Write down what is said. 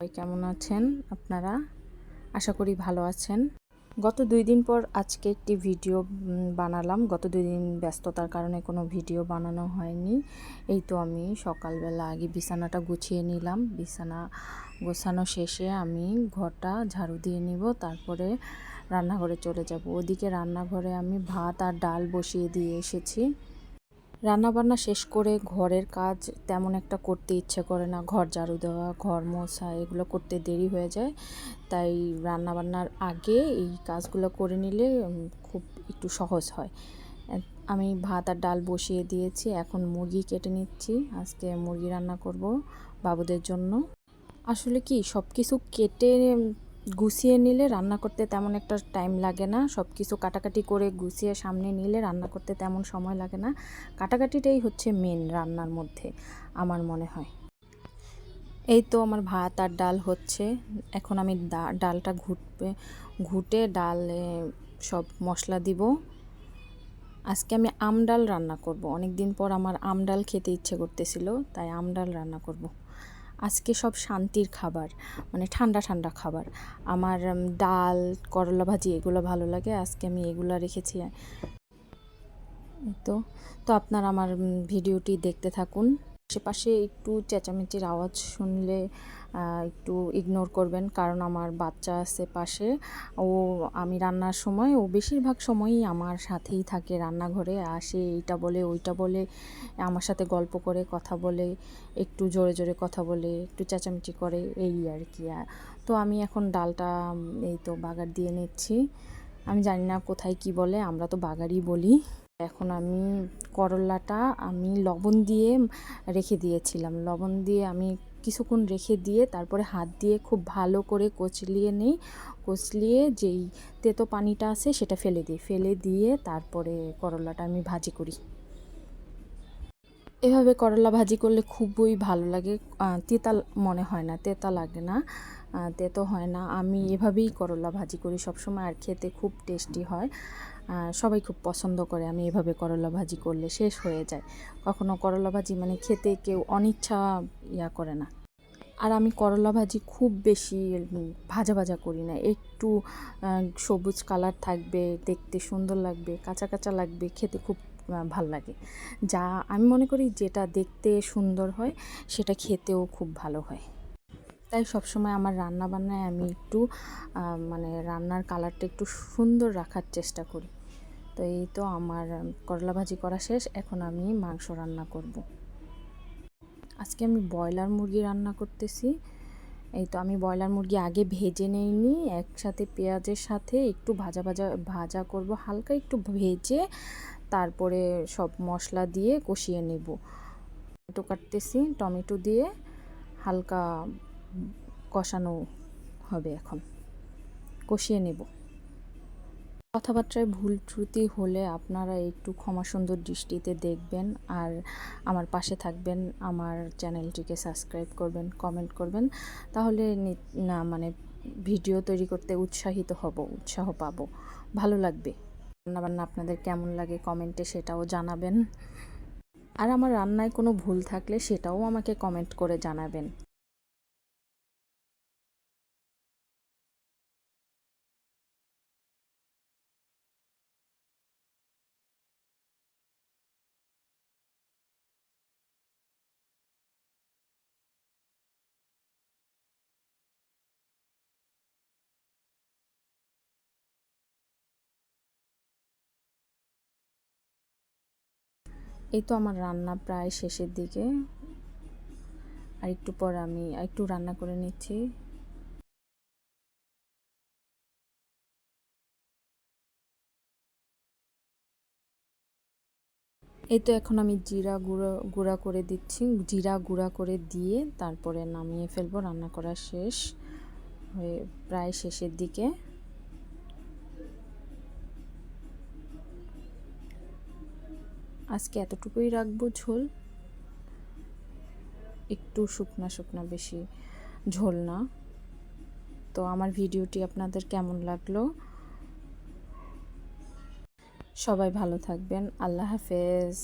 সবাই কেমন আছেন আপনারা? আশা করি ভালো আছেন। গত দুই দিন পর আজকে একটি ভিডিও বানালাম। গত দুই দিন ব্যস্ততার কারণে কোনো ভিডিও বানানো হয়নি। এই তো আমি সকালবেলা আগে বিছানাটা গুছিয়ে নিলাম। বিছানা গোছানো শেষে আমি ঘরটা ঝাড়ু দিয়ে নিব। তারপরে রান্নাঘরে চলে যাব। ওদিকে রান্নাঘরে আমি ভাত আর ডাল বসিয়ে দিয়ে এসেছি। রান্নাবান্না শেষ করে ঘরের কাজ তেমন একটা করতে ইচ্ছে করে না। ঘর ঝাড়ু দেওয়া, ঘর মোছা, এগুলো করতে দেরি হয়ে যায়। তাই রান্নাবান্নার আগে এই কাজগুলো করে নিলে খুব একটু সহজ হয়। আমি ভাত আর ডাল বসিয়ে দিয়েছি, এখন মুরগি কেটে নিচ্ছি। আজকে মুরগি রান্না করব বাবুদের জন্য। আসলে কি সব কিছু কেটে গুছিয়ে নিলে রান্না করতে তেমন একটা টাইম লাগে না। সব কিছু কাটাকাটি করে গুছিয়ে সামনে নিলে রান্না করতে তেমন সময় লাগে না। কাটাকাটিটাই হচ্ছে মেন রান্নার মধ্যে, আমার মনে হয়। এই তো আমার ভাত আর ডাল হচ্ছে। এখন আমি ডালটা ঘুটবে, ঘুটে ডালে সব মশলা দিব। আজকে আমি আমডাল রান্না করব। অনেক দিন পর আমার আমডাল খেতে ইচ্ছে করতেছিল, তাই আমডাল রান্না করব। আজকে সব শান্তির খাবার মানে ঠান্ডা ঠান্ডা খাবার। আমার ডাল, করলা ভাজি এগুলো ভালো লাগে, আজকে আমি এগুলো রেখেছি। তো তো আপনারা আমার ভিডিওটি দেখতে থাকুন। আশেপাশে একটু চেঁচামেচির আওয়াজ শুনলে একটু ইগনোর করবেন। কারণ আমার বাচ্চা আছে পাশে। ও, আমি রান্নার সময়, ও বেশিরভাগ সময়ই আমার সাথেই থাকে রান্নাঘরে। আসে এইটা বলে, ওইটা বলে, আমার সাথে গল্প করে, কথা বলে, একটু জোরে জোরে কথা বলে, একটু চেঁচামেচি করে, এই আর কি। তো আমি এখন ডালটা এই তো বাগার দিয়ে নিচ্ছি। আমি জানি না কোথায় কি বলে, আমরা তো বাগারই বলি। এখন আমি করলাটা আমি লবণ দিয়ে রেখে দিয়েছিলাম। লবণ দিয়ে আমি কিছুক্ষণ রেখে দিয়ে তারপরে হাত দিয়ে খুব ভালো করে কচলিয়ে নেই। কচলিয়ে যেই তেতো পানিটা আছে সেটা ফেলে দিই। ফেলে দিয়ে তারপরে করলাটা আমি ভাজি করি। এভাবে করলা ভাজি করলে খুবই ভালো লাগে। তেতা মনে হয় না, তেতা লাগে না। তেতো হয় না। আমি এভাবেই করলা ভাজি করি সবসময় আর খেতে খুব টেস্টি হয়। সবাই খুব পছন্দ করে আমি এভাবে করলা ভাজি করলে শেষ হয়ে যায়। কখনো করলা ভাজি মানে খেতে কেউ অনিচ্ছা ইয়া করে না। আর আমি করলা ভাজি খুব বেশি ভাজা ভাজা করি না। একটু সবুজ কালার থাকবে, দেখতে সুন্দর লাগবে, কাঁচা কাঁচা লাগবে, খেতে খুব ভালো লাগে। যা আমি মনে করি যেটা দেখতে সুন্দর হয়, সেটা খেতেও খুব ভালো হয়। তাই সবসময় আমার রান্না বান্নায় আমি একটু মানে রান্নার কালারটা একটু সুন্দর রাখার চেষ্টা করি। তো এই তো আমার করলা ভাজি করা শেষ, এখন আমি মাংস রান্না করব। আজকে আমি ব্রয়লার মুরগি রান্না করতেছি। এই তো আমি ব্রয়লার মুরগি আগে ভেজে নিইনি, একসাথে পেঁয়াজের সাথে একটু ভাজা ভাজা ভাজা করব, হালকা একটু ভেজে তারপরে সব মশলা দিয়ে কষিয়ে নেব। টমেটো কাটতেছি, টমেটো দিয়ে হালকা কষানো হবে এখন, কষিয়ে নেব। কথাবার্তায় ভুল ত্রুটি হলে আপনারা একটু ক্ষমা সুন্দর দৃষ্টিতে দেখবেন আর আমার পাশে থাকবেন, আমার চ্যানেলটিকে সাবস্ক্রাইব করবেন, কমেন্ট করবেন। তাহলে না মানে ভিডিও তৈরি করতে উৎসাহিত হব, উৎসাহ পাবো। ভালো লাগবে। রান্নাবান্না আপনাদের কেমন লাগে কমেন্টে সেটাও জানাবেন। আর আমার রান্নায় কোনো ভুল থাকলে সেটাও আমাকে কমেন্ট করে জানাবেন। এই তো আমার রান্না প্রায় শেষের দিকে। আর একটু পর আমি একটু রান্না করে নিচ্ছি। এই তো এখন আমি জিরা গুঁড়ো, গুঁড়া করে দিচ্ছি। জিরা গুঁড়া করে দিয়ে তারপরে নামিয়ে ফেলব। রান্না করা শেষ হয়ে প্রায় শেষের দিকে। আজকে এতটুকুই রাখব ঝোল। একটু শুকনা শুকনা বেশি ঝোল না। তো আমার ভিডিওটি আপনাদের কেমন লাগল? সবাই ভালো থাকবেন। আল্লাহ হাফেজ।